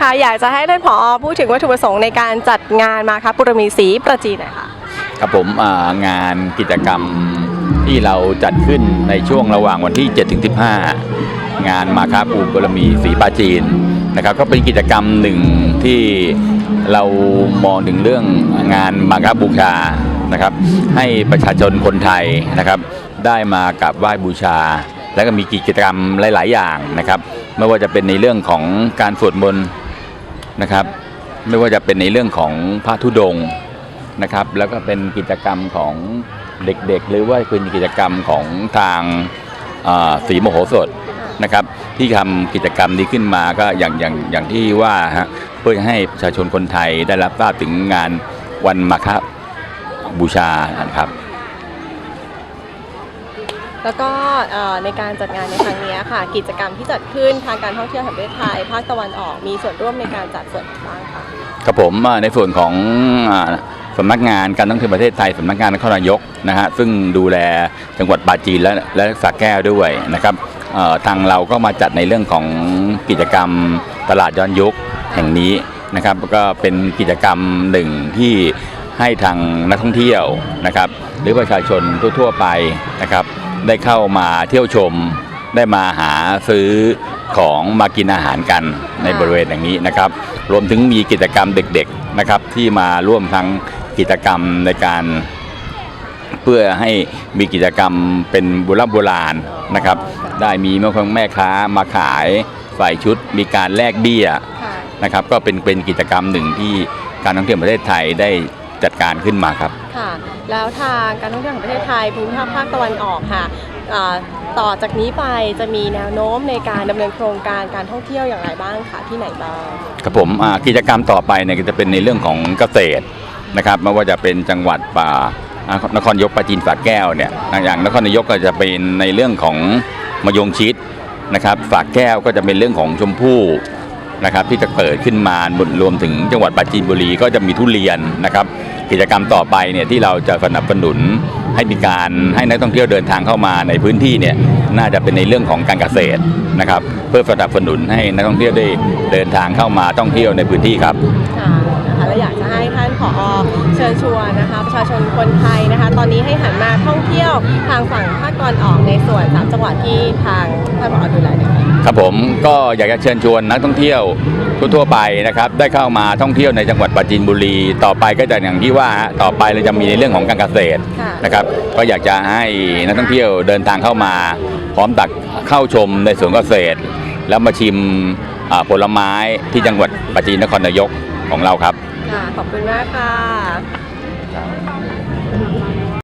ค่ะ อยากจะให้ท่านผอพูดถึงวัตถุประสงค์ในการจัดงานมาครับปุรมีสีประจีนหน่อยค่ะครับผมงานกิจกรรมที่เราจัดขึ้นในช่วงระหว่างวันที่7ถึง15 งานมาคาปูกรมีสีปาจีนนะครับก็เป็นกิจกรรมหนึ่งที่เรามองถึงเรื่องงานมาคาบูชานะครับ ให้ประชาชนคนไทยนะครับ ได้มากราบไหว้บูชา และก็มีกิจกรรมหลาย ๆ อย่างนะครับ ไม่ว่าจะเป็นในเรื่องของการสวดมนต์ นะครับ ไม่ว่าจะเป็นในเรื่องของพระธุดงค์นะครับ แล้วก็เป็นกิจกรรมของเด็กๆ หรือว่าเป็นกิจกรรมของทางเอ่อสีโมโหสถนะครับ ที่ทำกิจกรรมนี้ขึ้นมาก็อย่างอย่างอย่างที่ว่าฮะเพื่อให้ประชาชนคนไทยได้รับทราบถึงงานวันมาฆบูชานะครับ แล้วก็ในการจัดงานในครั้งนี้ค่ะ กิจกรรมที่จัดขึ้นทางการท่องเที่ยวแห่งประเทศไทยภาคตะวันออกมีส่วนร่วมในการจัดส่วนบ้างคะครับผมในส่วนของสำนักงานการท่องเที่ยวประเทศไทยสำนักงานนครนายกนะฮะซึ่งดูแลจังหวัดปาจีนและและสระแก้วด้วยนะครับทางเราก็มาจัดในเรื่องของกิจกรรมตลาดย้อนยุคแห่งนี้นะครับ ก็เป็นกิจกรรมหนึ่งที่ให้ทางนักท่องเที่ยวนะครับ หรือประชาชนทั่ว ๆ ไปนะครับ ได้เข้ามาเที่ยวชม ได้มาหาซื้อของมากินอาหารกันในบริเวณอย่างนี้นะครับ รวมถึงมีกิจกรรมเด็กๆนะครับที่มาร่วมทั้งกิจกรรมในการเพื่อให้มีกิจกรรมเป็นโบราณโบราณนะครับ ได้มีแม่คงแม่ค้ามาขายฝ่ายชุด มีการแลกเบี้ยค่ะนะครับ ก็เป็นเป็นกิจกรรมหนึ่งที่การท่องเที่ยวแห่งประเทศไทยได้จัดการขึ้นมาครับ ค่ะ แล้วทางการท่องเที่ยวแห่งประเทศไทยภูมิภาคภาคตะวันออกค่ะต่อจากนี้ไปจะมีแนวโน้มในการดำเนินโครงการการท่องเที่ยวอย่างไรบ้างคะที่ไหนบ้างครับผมกิจกรรมต่อไปเนี่ยจะเป็นในเรื่องของเกษตรนะครับไม่ว่าจะเป็นจังหวัดป่านครนายกปราจีนสระแก้วเนี่ยอย่างนครนายกก็จะเป็นในเรื่องของมะยงชิดนะครับสระแก้วก็จะเป็นเรื่องของชมพู่นะครับที่จะเกิดขึ้นมารวมถึงจังหวัดปราจีนบุรีก็จะมีทุเรียนนะครับ กิจกรรมต่อไปเนี่ยที่เราจะสนับสนุนให้มีการให้นักท่องเที่ยวเดินทางเข้ามาในพื้นที่เนี่ยน่าจะเป็นในเรื่องของการเกษตรนะครับเพื่อสนับสนุนให้นักท่องเที่ยวได้เดินทางเข้ามาท่องเที่ยวในพื้นที่ครับค่ะนะคะและอยากจะให้ท่านผอเชิญชวนนะคะประชาชนคนไทยนะคะ ตอนนี้ให้หันมาท่อง ยวทางฝั่งภาคตะวันออกในส่วนสามจังหวัดที่ทางท่านผอดูแลเนี่ยครับผมก็อยากจะเชิญชวนนักท่องเที่ยวทั่วๆไปนะครับได้เข้ามาท่องเที่ยวในจังหวัดปราจีนบุรี ต่อไปก็จะอย่างที่ว่าฮะต่อไปเราจะมีในเรื่องของการเกษตรค่ะนะครับก็อยากจะให้นักท่องเที่ยวเดินทางเข้ามา พร้อมตักเข้าชมในสวนเกษตร แล้วมาชิมอ่าผลไม้ที่จังหวัดปราจีนนครนายกของเราครับ ค่ะขอบคุณมากค่ะ